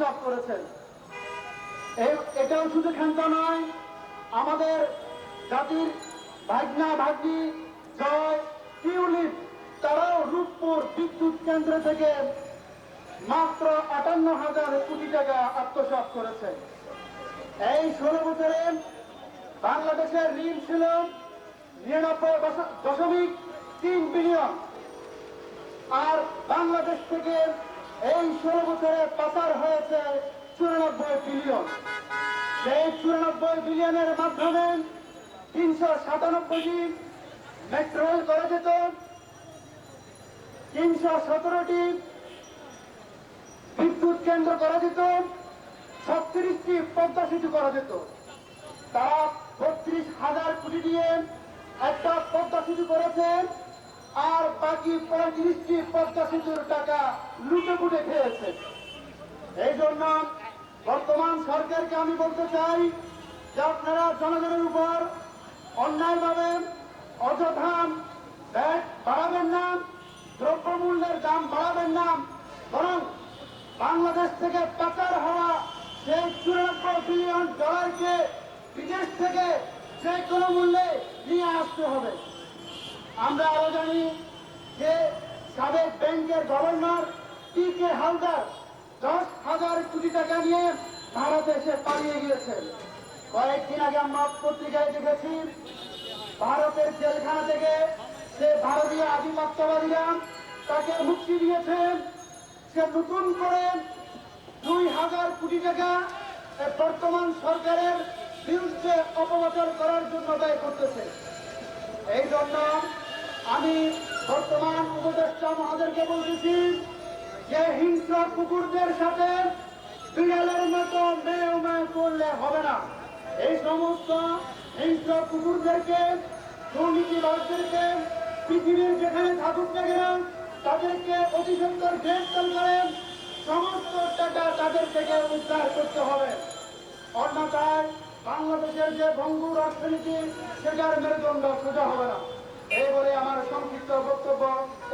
আত্মসাৎ করেছেন। এটাও শুধু ক্ষমতা নয়, আমাদের জাতির ভাগনা ভাগ্নি জয় টিউলিপ, তারাও রূপপুর বিদ্যুৎ কেন্দ্র থেকে মাত্র আটান্ন হাজার কোটি টাকা আত্মসাৎ করেছে এই ষোলো বছরে বাংলাদেশের ঋণ ছিল নিরানব্বই দশমিক তিন বিলিয়ন। আর বাংলাদেশ থেকে এই ষোলো বছরে পাচার হয়েছে চুরানব্বই বিলিয়ন সেই চুরানব্বই বিলিয়নের মাধ্যমে তিনশো সাতানব্বইটি মেট্রো রেল করা যেত। তিনশো সতেরোটি বিদ্যুৎ কেন্দ্র করা যেত। ছত্রিশটি পদ্মা সেতু করা যেত। তারা বত্রিশ হাজার কোটি দিয়ে একটা পদ্মা সেতু করেছেন আর বাকি পঁয়ত্রিশটি সেতুর টাকা লুটে পুটে খেয়েছে। এই জন্য বর্তমান সরকারকে আমি বলতে চাই যে আপনারা জনগণের উপর অন্যায়ভাবে অযথা ব্যাট বাড়াবেন না, দ্রব্যমূল্যের দাম বাড়াবেন না, বরং বাংলাদেশ থেকে পাচার হওয়া সেই চুরানব্বই বিলিয়ন ডলারকে বিদেশ থেকে যে কোনো মূল্যে নিয়ে আসতে হবে। আমরা আরও জানি যে সাবেক ব্যাংকের গভর্নর টি কে হালদার দশ হাজার কোটি টাকা নিয়ে ভারতে এসে পালিয়ে গিয়েছেন কয়েকদিন আগে আমরা পত্রিকায় দেখেছি, ভারতের জেলখানা থেকে সে ভারতীয় আধিপত্যবাদীরা তাকে মুক্তি দিয়েছেন সে নতুন করে দুই হাজার কোটি টাকা বর্তমান সরকারের বিরুদ্ধে অপপ্রচার করার জন্য ব্যয় করতেছে। এই জন্য আমি বর্তমান উপদেষ্টা মহাদেরকে বলতেছি যে হিংস্র কুকুরদের সাথে বিড়ালের মতো মেয়ে মেয়ে করলে হবে না। এই সমস্ত হিংস্র কুকুরদেরকে দুর্নীতিবাদদেরকে পৃথিবীর যেখানে থাকুক না কেন, তাদেরকে অতি সুন্দর গ্রেফতার করেন সমস্ত টাকা তাদের থেকে উদ্ধার করতে হবে। অন্যথায় বাংলাদেশের যে ভঙ্গুর অর্থনীতি, সেটার মেরুদণ্ড সোজা হবে না। এই বলে আমার সংক্ষিপ্ত বক্তব্য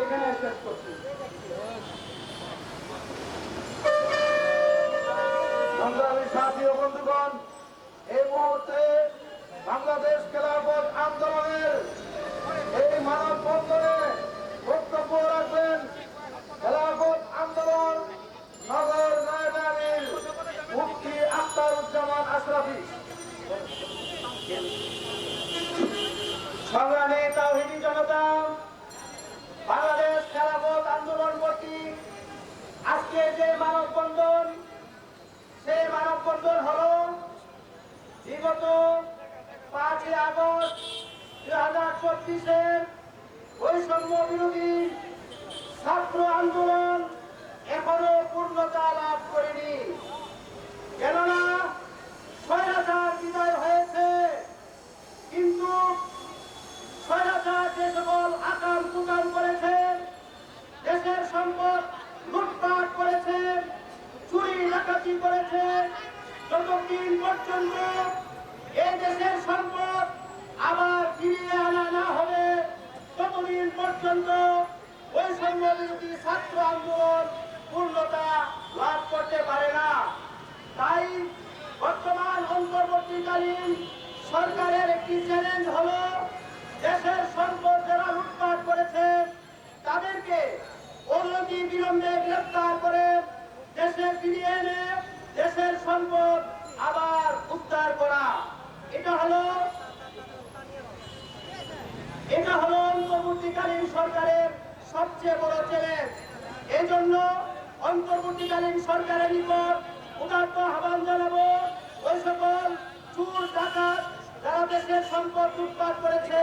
এখানে শেষ করছি। সংগ্রামী সাথী ও বন্ধুগণ, এই মুহূর্তে বাংলাদেশ খেলাফত আন্দোলনের এই মানব বন্ধনে বক্তব্য রাখবেন খেলাফত আন্দোলন নগর মুফতি আখতারুজ্জামান আশরাফি। সংগ্রামী তাহিনী জনতা, বাংলাদেশ খেলাফত আন্দোলন কর্তৃক আজকে যে মানববন্ধন সেই মানববন্ধন হল বিগত পাঁচই আগস্ট দুই হাজার চব্বিশের বৈষম্য বিরোধী ছাত্র আন্দোলন এখনও পূর্ণতা লাভ করেনি। কেননা স্বৈরাচার বিদায় হয়েছে, কিন্তু স্বৈরাচার যে সকল আকাম কুকাম করেছে, দেশের সম্পদ লুটপাট করেছে, চুরি ডাকাতি করেছে, যতদিন পর্যন্ত এই দেশের সম্পদ আবার ফিরিয়ে আনা না হবে, ততদিন পর্যন্ত ওই বিরোধী ছাত্র আন্দোলন পূর্ণতা লাভ করতে পারে না। তাই বর্তমান অন্তর্বর্তীকালীন সরকারের একটি চ্যালেঞ্জ হলো দেশের সম্পদ যারা লুটপাট করেছে, তাদেরকে অনতি বিলম্বে গ্রেফতার করে দেশে ফিরিয়ে এনে দেশের সম্পদ আবার উদ্ধার করা। এটা হলো এটা হলো অন্তর্বর্তীকালীন সরকারের সবচেয়ে বড় চ্যালেঞ্জ এই জন্য অন্তর্বর্তীকালীন সরকারের নিকট উদাত্ত আহ্বান জানাব, ওই সকল চুর ডাকাত যারা দেশের সম্পদ লুটপাট করেছে,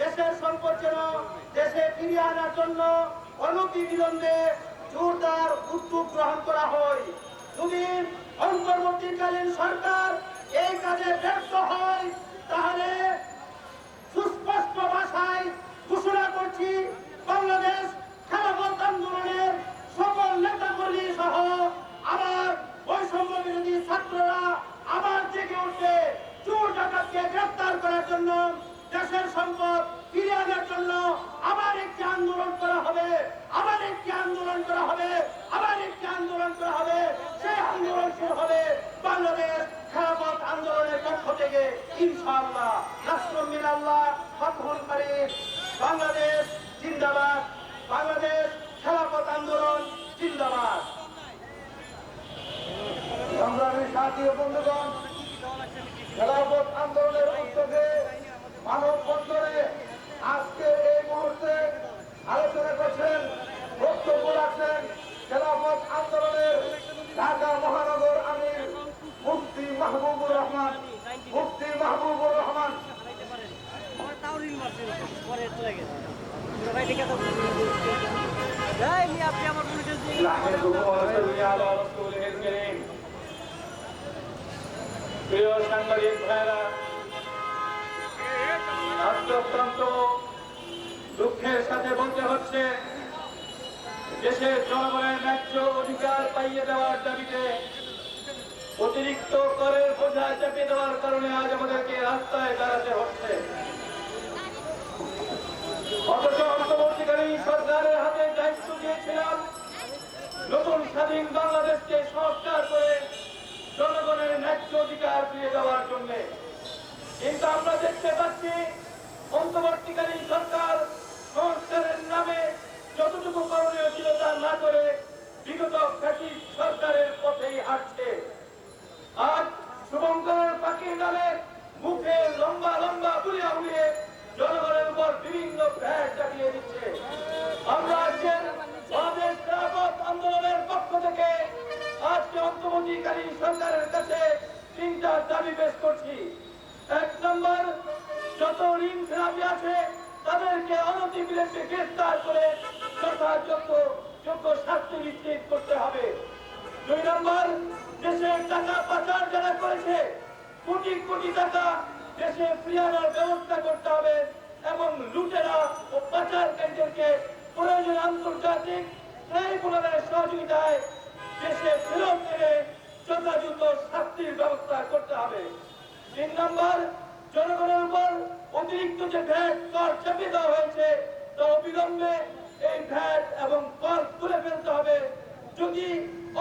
দেশের সম্পদ যেন দেশে ফিরিয়ে আনার জন্য অনতি বিলম্বে জোরদার উদ্যোগ গ্রহণ করা হয়। যদি অন্তর্বর্তীকালীন সরকার এই কাজে ব্যর্থ হয়, তাহলে সুস্পষ্ট ভাষায় ঘোষণা করছি, বাংলাদেশ খেলাফত আন্দোলনের সকল নেতাকর্মী সহ আবার বৈষম্য বিরোধী ছাত্ররা আবার জেগে উঠবে। চোর ডাকাতকে গ্রেফতার করার জন্য দেশের সম্পদ ফিরে আনার জন্য আবার একটি আন্দোলন করা হবে, আবার একটি আন্দোলন করা হবে, আবার একটি আন্দোলন করা হবে। সেই আন্দোলন শুরু হবে বাংলাদেশ খেলাফত আন্দোলনের পক্ষ থেকে, ইনশাআল্লাহ। রাষ্ট্রমির আল্লাহ ফতহুল কারিম বাংলাদেশ জিন্দাবাদ, বাংলাদেশ খেলাফত আন্দোলন জিন্দাবাদ। সংগ্রামী সাথী বন্ধুগণ খেলাফত আন্দোলনের উদ্যোগে মানব বন্ধনে আজকে এই মুহূর্তে আলোচনা করছেন বক্তব্য রাখছেন খেলাফত আন্দোলনের ঢাকা মহানগর আমির মুফতি মাহবুবুর রহমান মুফতি মাহবুবুর রহমান আমার তাও রিল মারছে এরকম। পরে চলে গেছে সবাই লিখে দাও এই নিয়ে আপনি আমার মনে করছি نحمده ونصلي على رسوله الكريم অতিরিক্ত করের বোঝা চাপিয়ে দেওয়ার কারণে আজ আমাদেরকে রাস্তায় দাঁড়াতে হচ্ছে। অথচ অন্তর্বর্তীকালীন সরকারের হাতে দায়িত্ব দিয়েছিলাম, নতুন স্বাধীন বাংলাদেশকে সংস্কার করে জনগণের ন্যায্য অধিকার ফিরিয়ে দেওয়ার জন্য। কিন্তু আমরা দেখতে পাচ্ছি, অন্তর্বর্তীকালীন সরকার সংস্কারের নামে যতটুকু করণীয় ছিল তা না করে বিগত ফ্যাসিস্ট সরকারের পথেই হাঁটছে। আজ শুভঙ্করের পাখির নামে মুখে লম্বা লম্বা বুলিয়া উড়িয়ে জনগণের উপর বিভিন্ন ভ্যাট চাপিয়ে যারা কোটি কোটি টাকা দেশে ফিরিয়ানোর ব্যবস্থা করতে হবে এবং লুটেরা ও পাচারকারীদেরকে প্রয়োজন আন্তর্জাতিক ট্রাইব্যুনালের সহযোগিতায় দেশে ফেরত এনে যথাযথ শাস্তির ব্যবস্থা করতে হবে। তিন নম্বর, জনগণের উপর অতিরিক্ত যে ভ্যাট কর চাপিয়ে দেওয়া হয়েছে তা অবিলম্বে এই ভ্যাট এবং কর তুলে ফেলতে হবে। যদি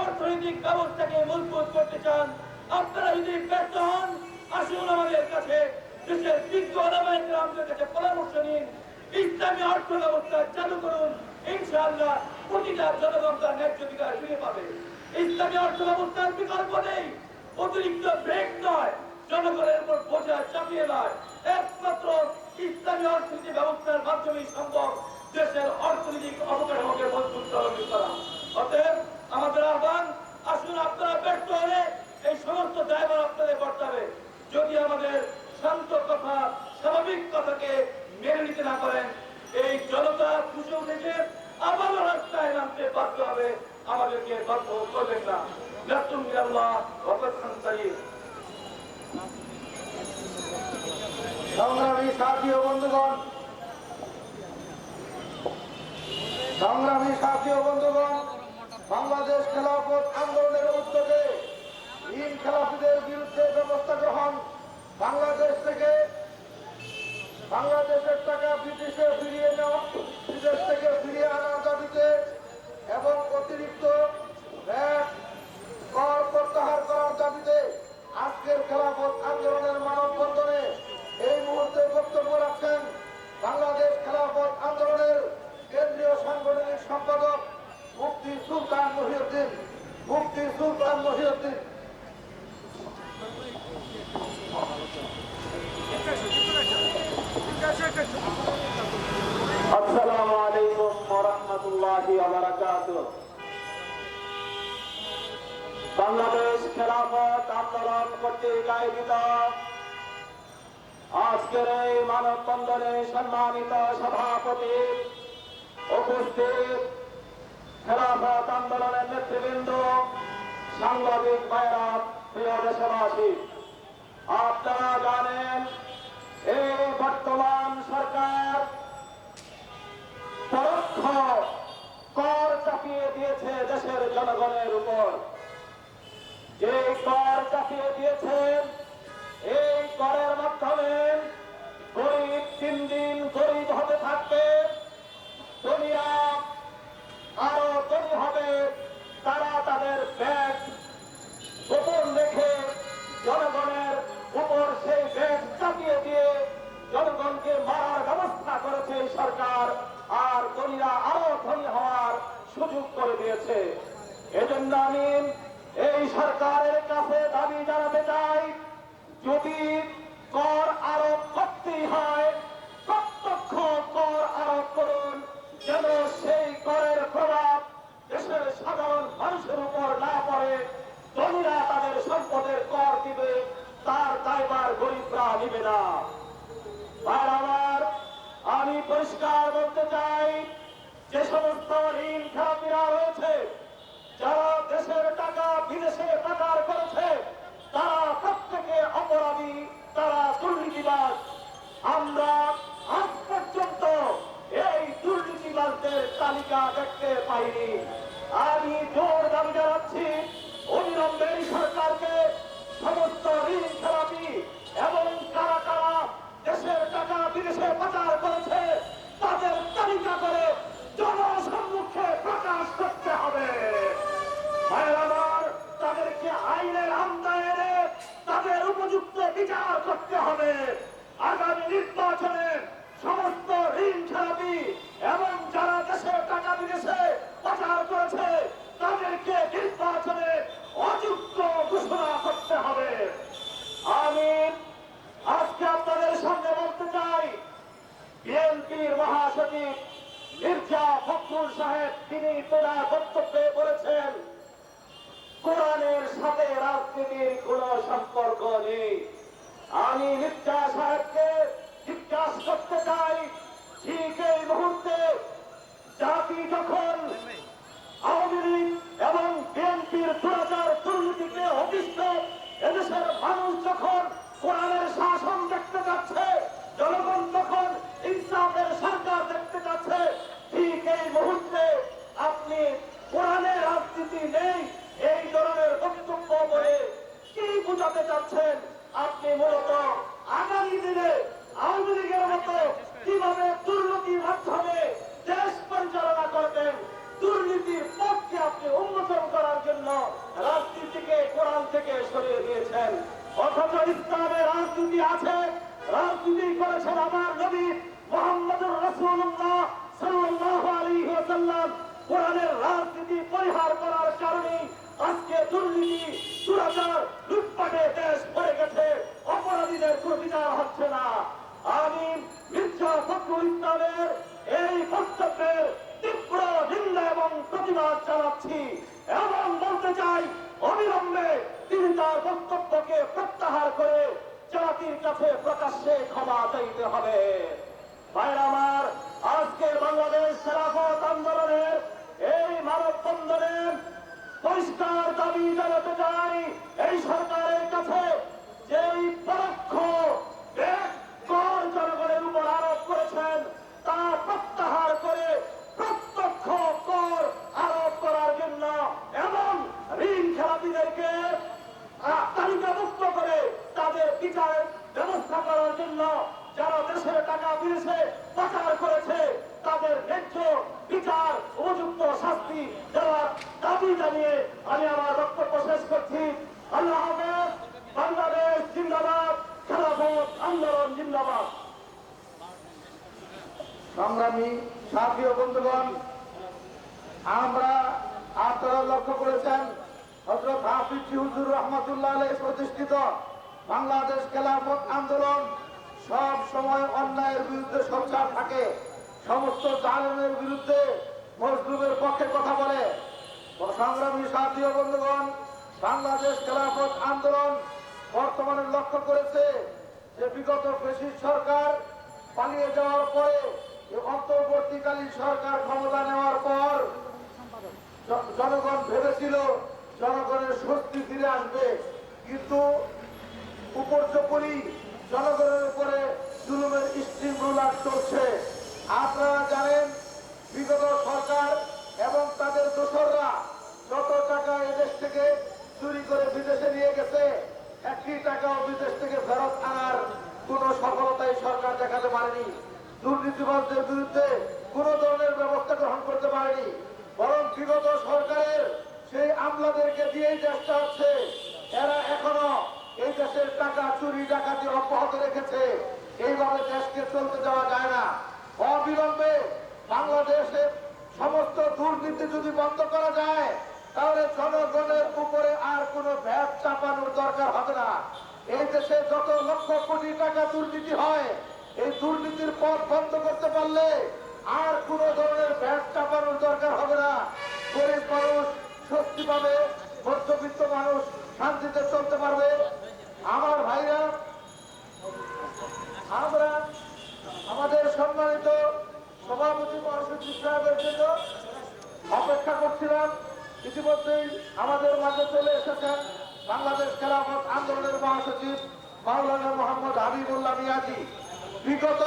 অর্থনৈতিক ব্যবস্থাকে মজবুত করতে চান আপনারা যদি ব্যর্থ হন, আসুন আমাদের কাছে দেশের বিজ্ঞ গ্রামদের কাছে পরামর্শ নিন। ইসলামী অর্থ ব্যবস্থা চালু করুন। ইনশাআল্লাহ প্রতিটা জনগণ তার ন্যায্য অধিকার ফিরে পাবে। ইসলামী অর্থ ব্যবস্থার বিকল্প নেই। অতিরিক্ত ব্রেক নয়। জনগণের উপর বোঝা চাপিয়ে নয়। একমাত্র ইসলামী অর্থনীতি ব্যবস্থার মাধ্যমেই সম্ভব দেশের অর্থনৈতিক অবকাঠামোকে মজবুত করা। অতএব আমাদের আহ্বান, আসুন আপনারা ব্যর্থ হলে এই সমস্ত ড্রাইভার আপনাদের করতে হবে। যদি আমাদের শান্ত কথা, স্বাভাবিক কথাকে মেনে নিতে না পারেন, এই জনতা খুশি উঠেছে আবারও রাস্তায় নামতে বাধ্য হবে। আমাদেরকে বাধ্য করবেন না। সংগ্রামী সাথী বন্ধুগণ বন্ধুগণ, বাংলাদেশ খেলাফত আন্দোলনের উদ্যোগে ঋণ খেলাফিদের বিরুদ্ধে ব্যবস্থা গ্রহণ। বাংলাদেশ থেকে বাংলাদেশের টাকা ব্রিটিশে ফিরিয়ে নেওয়া, বিদেশ থেকে ফিরিয়ে আনার দাবিতে এবং অতিরিক্ত কর প্রত্যাহার করার দাবিতে আজকের খেলাফত আন্দোলনের মানববন্ধনে এই মুহূর্তে বক্তব্য রাখছেন বাংলাদেশ খেলাফত আন্দোলন কর্তৃক আয়োজিত। আজকের এই মানববন্ধনে সম্মানিত সভাপতি উপস্থিত খেলাফত আন্দোলনের নেতৃবৃন্দ, সাংবাদিক ভাইরা, প্রিয় দেশবাসী, আপনারা জানেন এই বর্তমান সরকার পরোক্ষ কর চাপিয়ে দিয়েছে দেশের জনগণের উপর। যে সরকার আর ধনীরা আরও ধনী হওয়ার সুযোগ করে দিয়েছে। এজন্য আমি এই সরকারের কাছে দাবি জানাতে চাই, যদি কর আরোপ করতেই হয় পাচার করেছে, তাদের তালিকা করে জনসম্মুখে প্রকাশ করতে হবে। তাদেরকে আইনের আমদায় তাদের উপযুক্ত বিচার করতে হবে। রাজনীতি আমার নবী মোহাম্মদুর রাসূলুল্লাহ সাল্লাল্লাহু আলাইহি ওয়াসাল্লাম কোরআনের রাজনীতি পরিহার করার কারণে আজকে দুর্নীতি দুরাচার লুটপাটে দেশ ভরে গেছে। অপরাধীদের বিচার হচ্ছে না। আমি মির্জা ফখরুল ইসলামের এই বক্তব্যের তীব্র নিন্দা এবং প্রতিবাদ জানাচ্ছি এবং বলতে চাই, অবিলম্বে তিনি তার বক্তব্যকে প্রত্যাহার করে জাতির কাছে প্রকাশ্যে ক্ষমা চাইতে হবে। ভাইরা আমার, আজকের বাংলাদেশ খেলাফত আন্দোলনের এই মানব বন্ধনের পরিষ্কার দাবি জানাতে চাই এই সরকারের কাছে যেই পরোক্ষ ব্যাগ কর জনগণের উপর আরোপ করেছেন তা প্রত্যাহার করে প্রত্যক্ষ কর আরোপ করার জন্য এবং ঋণ খেলাপিদেরকে আহ, তালিকাভুক্ত করে তাদের বিচারের ব্যবস্থা করার জন্য যারা দেশের টাকা বিদেশে পাচার করেছে তাদের ন্যায্য বিচার উপযুক্ত শাস্তি দেওয়ার দাবি জানিয়ে আমি আমার বক্তব্য শেষ করছি আল্লাহ হাফেজ বাংলাদেশ জিন্দাবাদ খেলাফত আন্দোলন জিন্দাবাদ সংগ্রামী সাথী ও বন্ধুগণ আমরা আপনারা লক্ষ্য করেছেন হজরত হাফিজ হুজুর রহমতুল্লাহ আলাই প্রতিষ্ঠিত বাংলাদেশ খেলাফত আন্দোলন সব সময় অন্যায়ের বিরুদ্ধে সোচ্চার থাকে। সমস্ত জালেমের বিরুদ্ধে মজলুমের পক্ষে কথা বলে। সংগ্রামী সাথী বন্ধুগণ, বাংলাদেশ খেলাফত আন্দোলন বর্তমানে লক্ষ্য করেছে যে বিগত ফেসিস সরকার পালিয়ে যাওয়ার পরে অন্তর্বর্তীকালীন সরকার ক্ষমতা নেওয়ার পর জনগণ ভেবেছিল জনগণের স্বস্তি ফিরে আসবে। কিন্তু উপর্যপরি জনগণের উপরে জুলুমের স্টিম রুলার চলছে। আপনারা জানেন, বিগত সরকার এবং তাদের দোসররা যত টাকা এদেশ থেকে চুরি করে বিদেশে নিয়ে গেছে একটি টাকাও বিদেশ থেকে ফেরত আনার কোন সফলতাই সরকার দেখাতে পারেনি। দুর্নীতিবাদদের বিরুদ্ধে কোন ধরনের ব্যবস্থা গ্রহণ করতে পারেনি। বরং বিগত সরকারের সেই আমলাদেরকে দিয়েই চেষ্টা হচ্ছে। এরা এখনও এই দেশের টাকা চুরি ডাকাতি অব্যাহত রেখেছে। এইভাবে দেশকে চলতে দেওয়া যায় না। অবিলম্বে বাংলাদেশে সমস্ত দুর্নীতি যদি বন্ধ করা যায়, তাহলে জনগণের উপরে আর কোনো ভ্যাট চাপানোর দরকার হবে না। এই দেশে যত লক্ষ কোটি টাকা দুর্নীতি হয়, এই দুর্নীতির পথ বন্ধ করতে পারলে আর কোনো ধরনের ভ্যাট চাপানোর দরকার হবে না। গরিব মানুষ, স্বস্তি পাবে, মধ্যবিত্ত মানুষ শান্তিতে চলতে পারবে আমার ভাইরা আমরা আমাদের সম্মানিত সভাপতি মহাসচিব সাহেবের জন্য অপেক্ষা করছিলাম ইতিমধ্যেই আমাদের মাঝে চলে এসেছেন বাংলাদেশ খেলাফত আন্দোলনের মহাসচিব মাওলানা মোহাম্মদ হাবিবুল্লাহ মিয়াজি। বিগত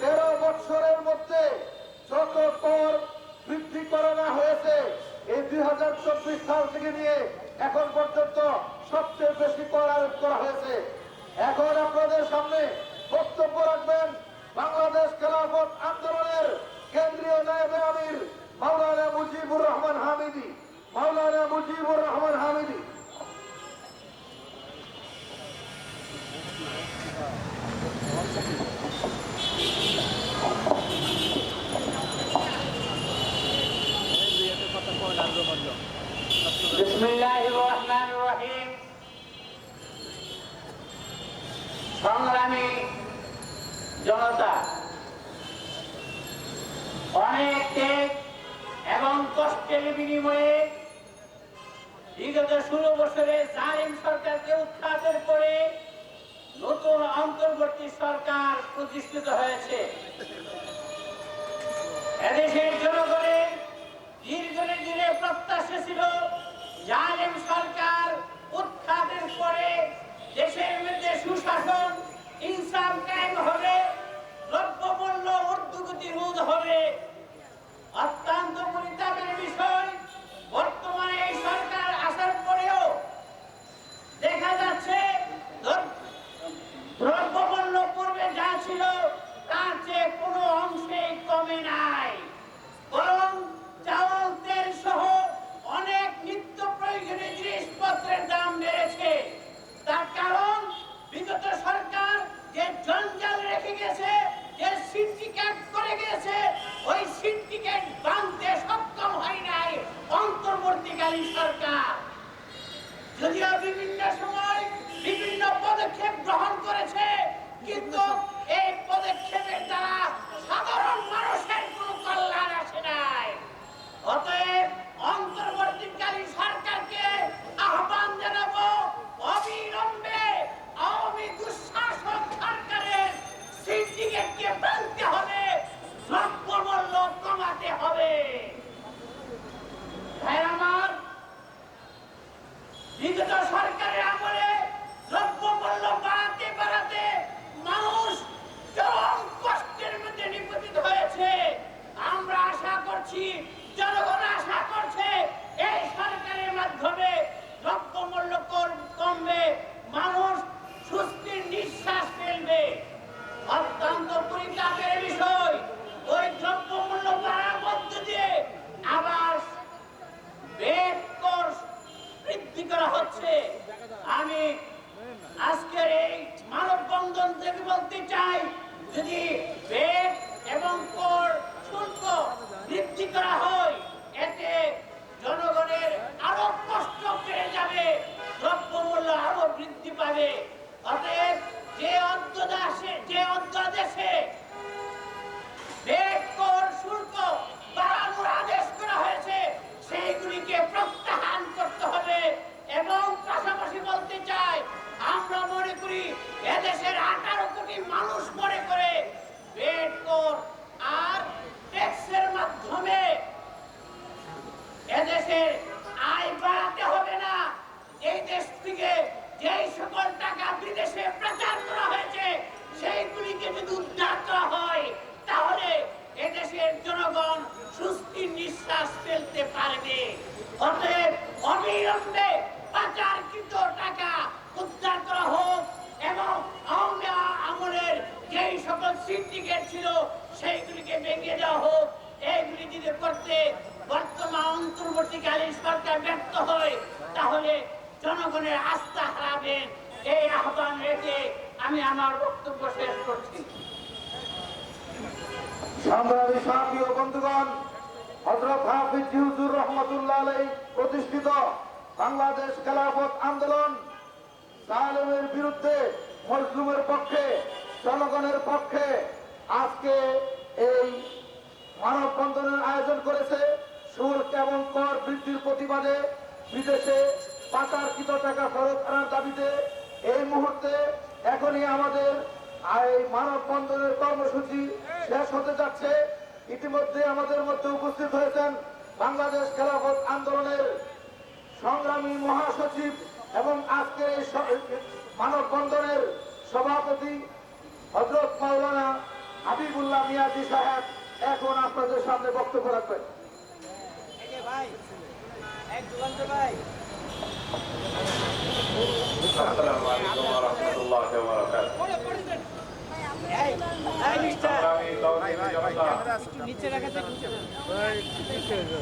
তেরো বছরের মধ্যে যত কর বৃদ্ধি করানো হয়েছে, এই দুই হাজার চব্বিশ সাল থেকে নিয়ে এখন পর্যন্ত সবচেয়ে বেশি কর আরোপ করা হয়েছে। এখন আপনাদের সামনে বক্তব্য রাখবেন বাংলাদেশ খেলাফত আন্দোলনের কেন্দ্রীয় নায়েবে আমির মাওলানা মুজিবুর রহমান হামিদি। মাওলানা মুজিবুর রহমান হামিদি প্রতিষ্ঠিত হয়েছে বিভিন্ন সময় বিভিন্ন পদক্ষেপ গ্রহণ করেছে, কিন্তু এই পদক্ষেপের দ্বারা সাধারণ মানুষের কোনো কল্যাণ আসে নাই। অতএব অন্তর্বর্তীকালীন সরকারকে আহ্বান জানাব, অবিলম্বে দুঃশাসন সরকারের সিন্ডিকেটকে বাঁধতে হবে দ্রব্যমূল্য কমাতে হবে। আমার বিগত জনগণের আস্থা হারাবেন, এই আহ্বান রেখে আমি আমার বক্তব্য শেষ করছি। পক্ষে, জনগণের পক্ষে আজকে এই মানববন্ধনের আয়োজন করেছে। শুল্ক এবং কর বৃদ্ধির প্রতিবাদে বিদেশে পাচারকৃত টাকা ফেরত আনার দাবিতে এই মুহূর্তে এখনই আমাদের এই মানববন্ধনের কর্মসূচি শেষ হতে যাচ্ছে। ইতিমধ্যে আমাদের মধ্যে উপস্থিত হয়েছেন বাংলাদেশ খেলাফত আন্দোলনের সংগ্রামী মহাসচিব এবং আজকে এই মানববন্ধনের সভাপতি হজরত মাওলানা হাবিবুল্লাহ মিয়াজি সাহেব এখন আপনাদের সামনে বক্তব্য রাখবেন। ভাই, এক ভাই।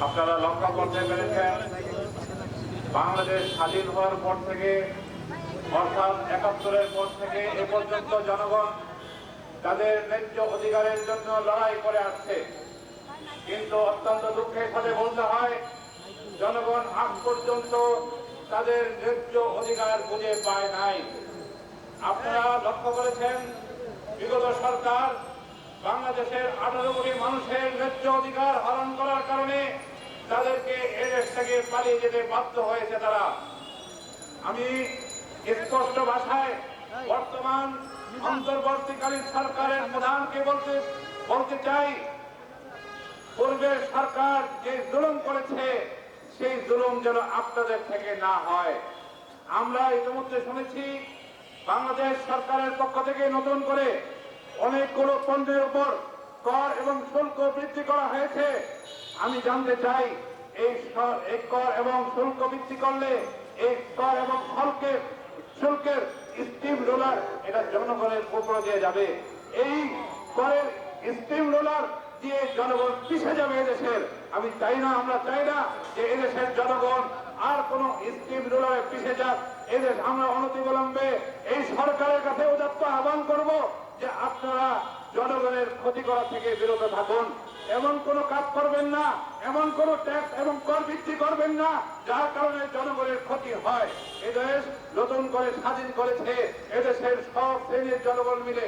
আপনারা লক্ষ্য করতে পেরেছেন, বাংলাদেশ স্বাধীন হওয়ার পর থেকে, অর্থাৎ একাত্তরের পর থেকে এ পর্যন্ত জনগণ তাদের ন্যায্য অধিকারের জন্য লড়াই করে আসছে। কিন্তু অত্যন্ত দুঃখের সাথে বলতে হয়, জনগণ আজ পর্যন্ত তাদের ন্যায্য অধিকার খুঁজে পায় নাই। আপনারা লক্ষ্য করেছেন, বিগত সরকার বাংলাদেশের আঠারো কোটি মানুষের ন্যায্য অধিকার হরণ করার কারণে তাদেরকে এদেশ থেকে পালিয়ে যেতে বাধ্য হয়েছে তারা। আমি স্পষ্ট ভাষায় বর্তমান অন্তর্বর্তীকালীন সরকারের প্রধানকে বলতে বলতে চাই, পূর্বের সরকার যে জুলুম করেছে সেই জুলুম যেন আপনাদের থেকে না হয়। আমরা ইতিমধ্যে শুনেছি, বাংলাদেশ সরকারের পক্ষ থেকে নতুন করে অনেকগুলো পণ্যের উপর কর এবং শুল্ক বৃদ্ধি করা হয়েছে। আমি জানতে চাই, এই কর এবং শুল্ক বৃদ্ধি করলে এই কর এবং শুল্কের শুল্কের স্টিম রোলার এটা জনগণের উপরে দিয়ে যাবে। এই করের স্টিম রোলার দিয়ে জনগণ পিছিয়ে যাবে এদেশের। আমি চাই না, আমরা চাই না যে এদেশের জনগণ আর কোন স্কিম রোলারে পিছিয়ে যাক। এদেশ আমরা অনতিবিলম্বে এই সরকারের কাছে উদাত্ত আহ্বান করব যে আপনারা জনগণের ক্ষতি করা থেকে বিরত থাকুন। এমন কোন কাজ করবেন না, এমন কোন ট্যাক্স এবং কর বৃদ্ধি করবেন না, যার কারণে জনগণের ক্ষতি হয়। এদেশ নতুন করে স্বাধীন করেছে। এদেশের সব শ্রেণির জনগণ মিলে।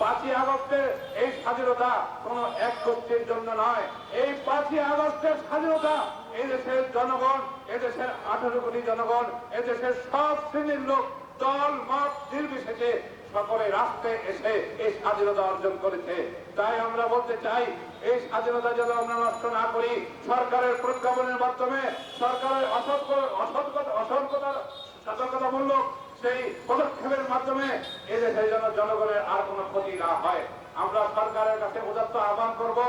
পাঁচই আগস্টের এই স্বাধীনতা কোন এক গোষ্ঠীর জন্য নয়। এই পাঁচই আগস্টের স্বাধীনতা এদেশের জনগণ, এদেশের আঠারো কোটি জনগণ, এদেশের সব শ্রেণির লোক দল, মত, নির্বিশেষে সকলে রাস্তায় এসে এই স্বাধীনতা অর্জন করেছে। তাই আমরা বলতে চাই, এই স্বাধীনতা যেন আমরা নষ্ট না করি, সরকারের প্রজ্ঞাপনের মাধ্যমে, সরকারের অসৎ অসৎ অসৎকতার সতর্কতামূলক সেই পদক্ষেপের মাধ্যমে এদেশের জন্য জনগণের আর কোনো ক্ষতি না হয় আমরা সরকারের কাছে উদাত্ত আহ্বান করব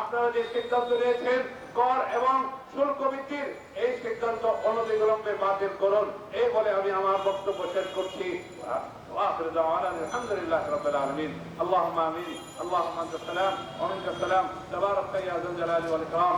আপনারা যে সিদ্ধান্ত নিয়েছেন কর এবং শুল্ক বৃদ্ধির এই সিদ্ধান্ত অনতিবিলম্বে বাতিল করুন এই বলে আমি আমার বক্তব্য শেষ করছি واخر دعوانا الحمد لله رب العالمين اللهم امين اللهم انت السلام ومنك السلام تبارك يا ذا الجلال والاكرام